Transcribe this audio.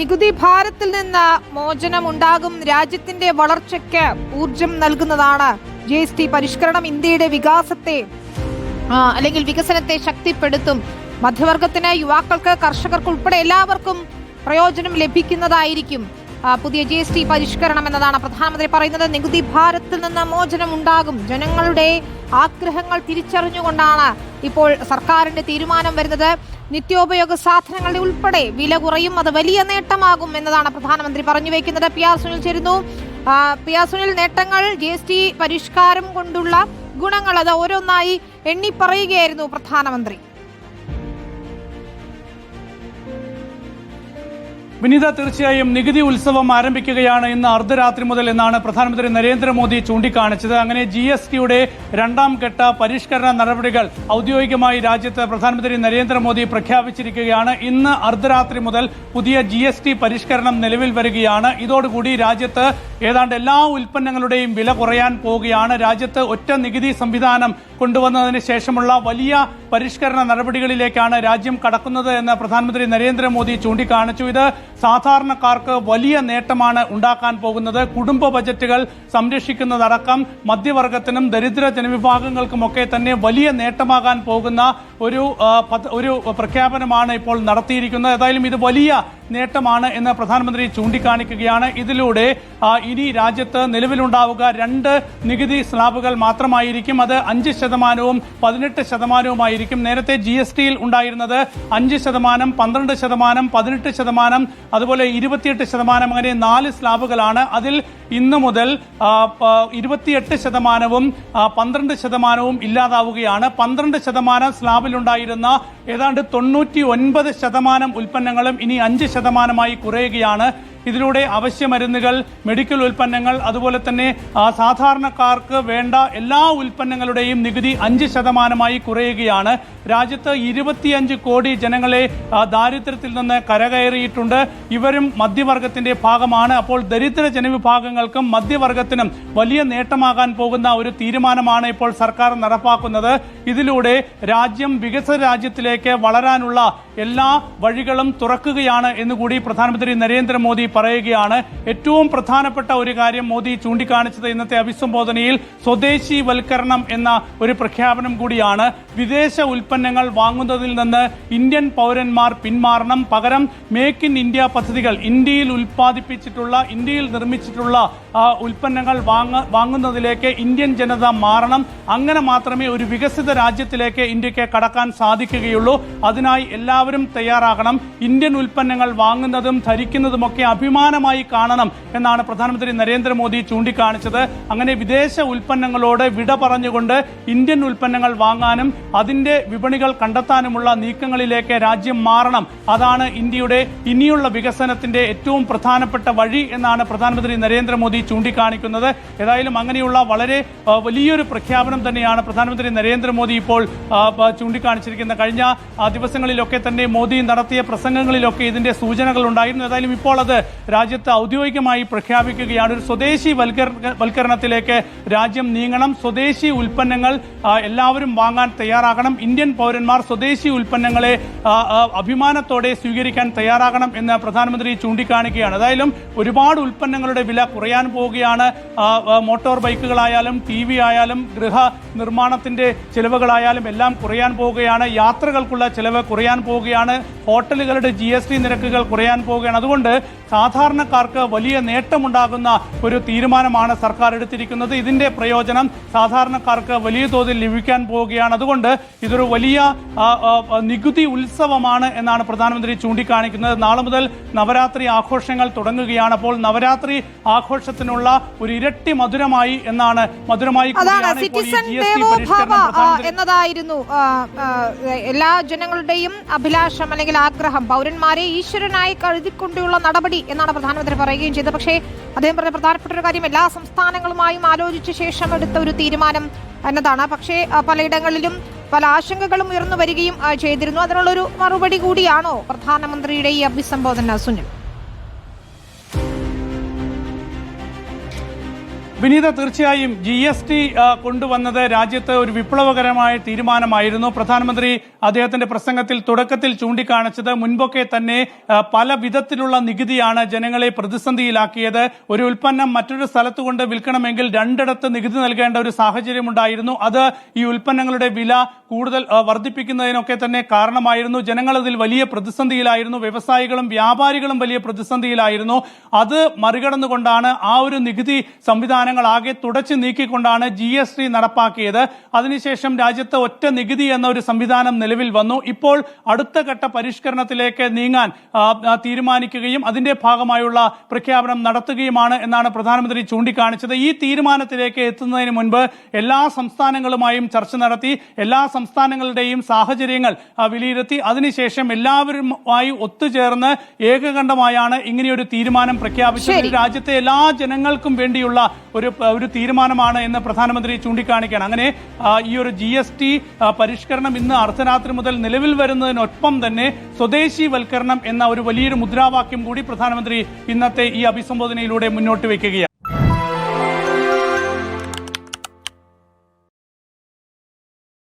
നികുതി ഭാരത്തിൽ നിന്ന് മോചനം ഉണ്ടാകും രാജ്യത്തിന്റെ വളർച്ചയ്ക്ക് ഊർജം നൽകുന്നതാണ് ജി എസ് ടി പരിഷ്കരണം ഇന്ത്യയുടെ വികാസത്തെ അല്ലെങ്കിൽ വികസനത്തെ ശക്തിപ്പെടുത്തും. മധ്യവർഗത്തിന് യുവാക്കൾക്ക് കർഷകർക്ക് ഉൾപ്പെടെ എല്ലാവർക്കും പ്രയോജനം ലഭിക്കുന്നതായിരിക്കും പുതിയ ജി എസ് ടി പരിഷ്കരണം എന്നതാണ് പ്രധാനമന്ത്രി പറയുന്നത്. നികുതി ഭാരത്തിൽ നിന്ന് മോചനം ഉണ്ടാകും ജനങ്ങളുടെ ആഗ്രഹങ്ങൾ തിരിച്ചറിഞ്ഞുകൊണ്ടാണ് ഇപ്പോൾ സർക്കാരിന്റെ തീരുമാനം വരുന്നത്. നിത്യോപയോഗ സാധനങ്ങളുടെ ഉൾപ്പെടെ വില കുറയും. അത് വലിയ നേട്ടമാകും എന്നതാണ് പ്രധാനമന്ത്രി പറഞ്ഞു വയ്ക്കുന്നത് പി ആർ സുനിൽ ചേരുന്നു. പി ആർ സുനിൽ നേട്ടങ്ങൾ ജി എസ് ടി പരിഷ്കാരം കൊണ്ടുള്ള ഗുണങ്ങൾ അത് ഓരോന്നായി എണ്ണി പറയുകയായിരുന്നു പ്രധാനമന്ത്രി. വിനീത തീർച്ചയായും നികുതി ഉത്സവം ആരംഭിക്കുകയാണ് ഇന്ന് അർദ്ധരാത്രി മുതൽ എന്നാണ് പ്രധാനമന്ത്രി നരേന്ദ്രമോദി ചൂണ്ടിക്കാണിച്ചത്. അങ്ങനെ ജി എസ് ടിയുടെ രണ്ടാം ഘട്ട പരിഷ്കരണ നടപടികൾ ഔദ്യോഗികമായി രാജ്യത്ത് പ്രധാനമന്ത്രി നരേന്ദ്രമോദി പ്രഖ്യാപിച്ചിരിക്കുകയാണ്. ഇന്ന് അർദ്ധരാത്രി മുതൽ പുതിയ ജി എസ് ടി പരിഷ്കരണം നിലവിൽ വരികയാണ്. ഇതോടുകൂടി രാജ്യത്ത് ഏതാണ്ട് എല്ലാ ഉൽപ്പന്നങ്ങളുടെയും വില കുറയാൻ പോവുകയാണ്. രാജ്യത്ത് ഒറ്റ നികുതി സംവിധാനം കൊണ്ടുവന്നതിന് ശേഷമുള്ള വലിയ പരിഷ്കരണ നടപടികളിലേക്കാണ് രാജ്യം കടക്കുന്നത് എന്ന് പ്രധാനമന്ത്രി നരേന്ദ്രമോദി ചൂണ്ടിക്കാണിച്ചു. ഇത് സാധാരണക്കാർക്ക് വലിയ നേട്ടമാണ് ഉണ്ടാക്കാൻ പോകുന്നത്. കുടുംബ ബജറ്റുകൾ സംരക്ഷിക്കുന്നതടക്കം മധ്യവർഗത്തിനും ദരിദ്ര ജനവിഭാഗങ്ങൾക്കുമൊക്കെ തന്നെ വലിയ നേട്ടമാകാൻ പോകുന്ന ഒരു ഒരു പ്രഖ്യാപനമാണ് ഇപ്പോൾ നടത്തിയിരിക്കുന്നത്. ഏതായാലും ഇത് വലിയ നേട്ടമാണ് എന്ന് പ്രധാനമന്ത്രി ചൂണ്ടിക്കാണിക്കുകയാണ്. ഇതിലൂടെ ഇനി രാജ്യത്ത് നിലവിലുണ്ടാവുക രണ്ട് നികുതി സ്ലാബുകൾ മാത്രമായിരിക്കും. അത് അഞ്ച് ശതമാനവും പതിനെട്ട് ശതമാനവുമായിരിക്കും. നേരത്തെ ജി എസ് ടിയിൽ ഉണ്ടായിരുന്നത് അഞ്ച് ശതമാനം പന്ത്രണ്ട് ശതമാനം പതിനെട്ട് ശതമാനം അതുപോലെ ഇരുപത്തിയെട്ട് ശതമാനം അങ്ങനെ നാല് സ്ലാബുകളാണ്. അതിൽ ഇന്നു മുതൽ ഇരുപത്തിയെട്ട് ശതമാനവും പന്ത്രണ്ട് ശതമാനവും ഇല്ലാതാവുകയാണ്. പന്ത്രണ്ട് ശതമാനം സ്ലാബിലുണ്ടായിരുന്ന ഏതാണ്ട് തൊണ്ണൂറ്റി ഒൻപത് ശതമാനം ഉൽപ്പന്നങ്ങളും ഇനി അഞ്ച് ശതമാനമായി കുറയുകയാണ്. ഇതിലൂടെ അവശ്യ മരുന്നുകൾ മെഡിക്കൽ ഉൽപ്പന്നങ്ങൾ അതുപോലെ തന്നെ സാധാരണക്കാർക്ക് വേണ്ട എല്ലാ ഉൽപ്പന്നങ്ങളുടെയും നികുതി അഞ്ച് ശതമാനമായി കുറയുകയാണ്. രാജ്യത്ത് ഇരുപത്തിയഞ്ച് കോടി ജനങ്ങളെ ദാരിദ്ര്യത്തിൽ നിന്ന് കരകയറിയിട്ടുണ്ട്. ഇവരും മധ്യവർഗത്തിന്റെ ഭാഗമാണ്. അപ്പോൾ ദരിദ്ര ജനവിഭാഗങ്ങൾക്കും മധ്യവർഗത്തിനും വലിയ നേട്ടമാകാൻ പോകുന്ന ഒരു തീരുമാനമാണ് ഇപ്പോൾ സർക്കാർ നടപ്പാക്കുന്നത്. ഇതിലൂടെ രാജ്യം വികസിത രാജ്യത്തിലേക്ക് വളരാനുള്ള എല്ലാ വഴികളും തുറക്കുകയാണ് എന്നുകൂടി പ്രധാനമന്ത്രി നരേന്ദ്രമോദി പറയുകയാണ്. ഏറ്റവും പ്രധാനപ്പെട്ട ഒരു കാര്യം മോദി ചൂണ്ടിക്കാണിച്ചത് ഇന്നത്തെ അഭിസംബോധനയിൽ സ്വദേശീവൽക്കരണം എന്ന ഒരു പ്രഖ്യാപനം കൂടിയാണ്. വിദേശ ഉൽപ്പന്നങ്ങൾ വാങ്ങുന്നതിൽ നിന്ന് ഇന്ത്യൻ പൗരന്മാർ പിന്മാറണം. പകരം മേക്ക് ഇൻ ഇന്ത്യ പദ്ധതികൾ ഇന്ത്യയിൽ ഉൽപ്പാദിപ്പിച്ചിട്ടുള്ള ഇന്ത്യയിൽ നിർമ്മിച്ചിട്ടുള്ള ഉൽപ്പന്നങ്ങൾ വാങ്ങ വാങ്ങുന്നതിലേക്ക് ഇന്ത്യൻ ജനത മാറണം. അങ്ങനെ മാത്രമേ ഒരു വികസിത രാജ്യത്തിലേക്ക് ഇന്ത്യയ്ക്ക് കടക്കാൻ സാധിക്കുകയുള്ളൂ. അതിനായി എല്ലാവരും തയ്യാറാകണം. ഇന്ത്യൻ ഉൽപ്പന്നങ്ങൾ വാങ്ങുന്നതും ധരിക്കുന്നതുമൊക്കെ അഭിമാനമായി കാണണം എന്നാണ് പ്രധാനമന്ത്രി നരേന്ദ്രമോദി ചൂണ്ടിക്കാണിച്ചത്. അങ്ങനെ വിദേശ ഉൽപ്പന്നങ്ങളോട് വിട പറഞ്ഞുകൊണ്ട് ഇന്ത്യൻ ഉൽപ്പന്നങ്ങൾ വാങ്ങാനും അതിന്റെ വിപണികൾ കണ്ടെത്താനുമുള്ള നീക്കങ്ങളിലേക്ക് രാജ്യം മാറണം. അതാണ് ഇന്ത്യയുടെ ഇനിയുള്ള വികസനത്തിന്റെ ഏറ്റവും പ്രധാനപ്പെട്ട വഴി എന്നാണ് പ്രധാനമന്ത്രി നരേന്ദ്രമോദി ചൂണ്ടിക്കാണിക്കുന്നത്. ഏതായാലും അങ്ങനെയുള്ള വളരെ വലിയൊരു പ്രഖ്യാപനം തന്നെയാണ് പ്രധാനമന്ത്രി നരേന്ദ്രമോദി ഇപ്പോൾ ചൂണ്ടിക്കാണിച്ചിരിക്കുന്നത്. കഴിഞ്ഞ ദിവസങ്ങളിലൊക്കെ തന്നെ മോദി നടത്തിയ പ്രസംഗങ്ങളിലൊക്കെ ഇതിന്റെ സൂചനകൾ ഉണ്ടായിരുന്നു. ഏതായാലും ഇപ്പോൾ അത് രാജ്യത്ത് ഔദ്യോഗികമായി പ്രഖ്യാപിക്കുകയാണ്. ഒരു സ്വദേശി വൽക്കര- വൽക്കരണത്തിലേക്ക് രാജ്യം നീങ്ങണം. സ്വദേശി ഉൽപ്പന്നങ്ങൾ എല്ലാവരും വാങ്ങാൻ തയ്യാറാകണം. ഇന്ത്യൻ പൗരന്മാർ സ്വദേശി ഉൽപ്പന്നങ്ങളെ അഭിമാനത്തോടെ സ്വീകരിക്കാൻ തയ്യാറാകണം എന്ന് പ്രധാനമന്ത്രി ചൂണ്ടിക്കാണിക്കുകയാണ്. ഏതായാലും ഒരുപാട് ഉൽപ്പന്നങ്ങളുടെ വില കുറയാൻ പോവുകയാണ്. മോട്ടോർ ബൈക്കുകളായാലും ടി വി ആയാലും ഗൃഹ നിർമ്മാണത്തിന്റെ ചിലവുകളായാലും എല്ലാം കുറയാൻ പോവുകയാണ്. യാത്രകൾക്കുള്ള ചിലവ് കുറയാൻ പോവുകയാണ്. ഹോട്ടലുകളുടെ ജി നിരക്കുകൾ കുറയാൻ പോവുകയാണ്. അതുകൊണ്ട് സാധാരണക്കാർക്ക് വലിയ നേട്ടമുണ്ടാകുന്ന ഒരു തീരുമാനമാണ് സർക്കാർ എടുത്തിരിക്കുന്നത്. ഇതിന്റെ പ്രയോജനം സാധാരണക്കാർക്ക് വലിയ തോതിൽ ലഭിക്കാൻ പോവുകയാണ്. അതുകൊണ്ട് ഇതൊരു വലിയ നികുതി ഉത്സവമാണ് എന്നാണ് പ്രധാനമന്ത്രി ചൂണ്ടിക്കാണിക്കുന്നത്. നാളെ മുതൽ നവരാത്രി ആഘോഷങ്ങൾ തുടങ്ങുകയാണ്. അപ്പോൾ നവരാത്രി ആഘോഷത്തിനുള്ള ഒരു ഇരട്ടി മധുരമായി എന്നാണ് മധുരമായി എന്നതായിരുന്നു. എല്ലാ ജനങ്ങളുടെയും അഭിലാഷം അല്ലെങ്കിൽ ആഗ്രഹം. പൗരന്മാരെ ഈശ്വരനായി കരുതിക്കൊണ്ടുള്ള നടപടി എന്നാണ് പ്രധാനമന്ത്രി പറയുകയും ചെയ്തത്. പക്ഷേ അദ്ദേഹം പറഞ്ഞ പ്രധാനപ്പെട്ട ഒരു കാര്യം എല്ലാ സംസ്ഥാനങ്ങളുമായും ആലോചിച്ച ശേഷം എടുത്ത ഒരു തീരുമാനം എന്നതാണ്. പക്ഷേ പലയിടങ്ങളിലും പല ആശങ്കകളും ഉയർന്നു വരികയും ചെയ്തിരുന്നു. അതിനുള്ളൊരു മറുപടി കൂടിയാണോ പ്രധാനമന്ത്രിയുടെ ഈ അഭിസംബോധന സുനിൽ? വിനീത തീർച്ചയായും ജി എസ് ടി കൊണ്ടുവന്നത് രാജ്യത്ത് ഒരു വിപ്ലവകരമായ തീരുമാനമായിരുന്നു. പ്രധാനമന്ത്രി അദ്ദേഹത്തിന്റെ പ്രസംഗത്തിൽ തുടക്കത്തിൽ ചൂണ്ടിക്കാണിച്ചത് മുൻപൊക്കെ തന്നെ പല വിധത്തിലുള്ള നികുതിയാണ് ജനങ്ങളെ പ്രതിസന്ധിയിലാക്കിയത്. ഒരു ഉൽപ്പന്നം മറ്റൊരു സ്ഥലത്ത് കൊണ്ട് വിൽക്കണമെങ്കിൽ രണ്ടിടത്ത് നികുതി നൽകേണ്ട ഒരു സാഹചര്യം ഉണ്ടായിരുന്നു അത് ഈ ഉൽപ്പന്നങ്ങളുടെ വില കൂടുതൽ വർദ്ധിപ്പിക്കുന്നതിനൊക്കെ തന്നെ കാരണമായിരുന്നു. ജനങ്ങൾ അതിൽ വലിയ പ്രതിസന്ധിയിലായിരുന്നു. വ്യവസായികളും വ്യാപാരികളും വലിയ പ്രതിസന്ധിയിലായിരുന്നു. അത് മറികടന്നുകൊണ്ടാണ് ആ ഒരു നികുതി സംവിധാനങ്ങൾ ആകെ തുടച്ചു നീക്കിക്കൊണ്ടാണ് ജി എസ് ടി നടപ്പാക്കിയത്. അതിനുശേഷം രാജ്യത്ത് ഒറ്റ നികുതി എന്ന ഒരു സംവിധാനം നിലവിൽ വന്നു. ഇപ്പോൾ അടുത്ത ഘട്ട പരിഷ്കരണത്തിലേക്ക് നീങ്ങാൻ തീരുമാനിക്കുകയും അതിന്റെ ഭാഗമായുള്ള പ്രഖ്യാപനം നടത്തുകയുമാണ് എന്നാണ് പ്രധാനമന്ത്രി ചൂണ്ടിക്കാണിച്ചത്. ഈ തീരുമാനത്തിലേക്ക് എത്തുന്നതിന് മുൻപ് എല്ലാ സംസ്ഥാനങ്ങളുമായും ചർച്ച നടത്തി എല്ലാ സംസ്ഥാനങ്ങളുടെയും സാഹചര്യങ്ങൾ വിലയിരുത്തി. അതിനുശേഷം എല്ലാവരുമായി ഒത്തുചേർന്ന് ഏകകണ്ഠമായാണ് ഇങ്ങനെയൊരു തീരുമാനം പ്രഖ്യാപിച്ചത്. രാജ്യത്തെ എല്ലാ ജനങ്ങൾക്കും വേണ്ടിയുള്ള ഒരു ഒരു തീരുമാനമാണ് എന്ന് പ്രധാനമന്ത്രി ചൂണ്ടിക്കാണിക്കുകയാണ്. അങ്ങനെ ഈ ഒരു ജി എസ് ടി പരിഷ്കരണം ഇന്ന് അർദ്ധരാത്രി മുതൽ നിലവിൽ വരുന്നതിനൊപ്പം തന്നെ സ്വദേശിവൽക്കരണം എന്ന ഒരു വലിയൊരു മുദ്രാവാക്യം കൂടി പ്രധാനമന്ത്രി ഇന്നത്തെ ഈ അഭിസംബോധനയിലൂടെ മുന്നോട്ട് വെക്കുകയാണ്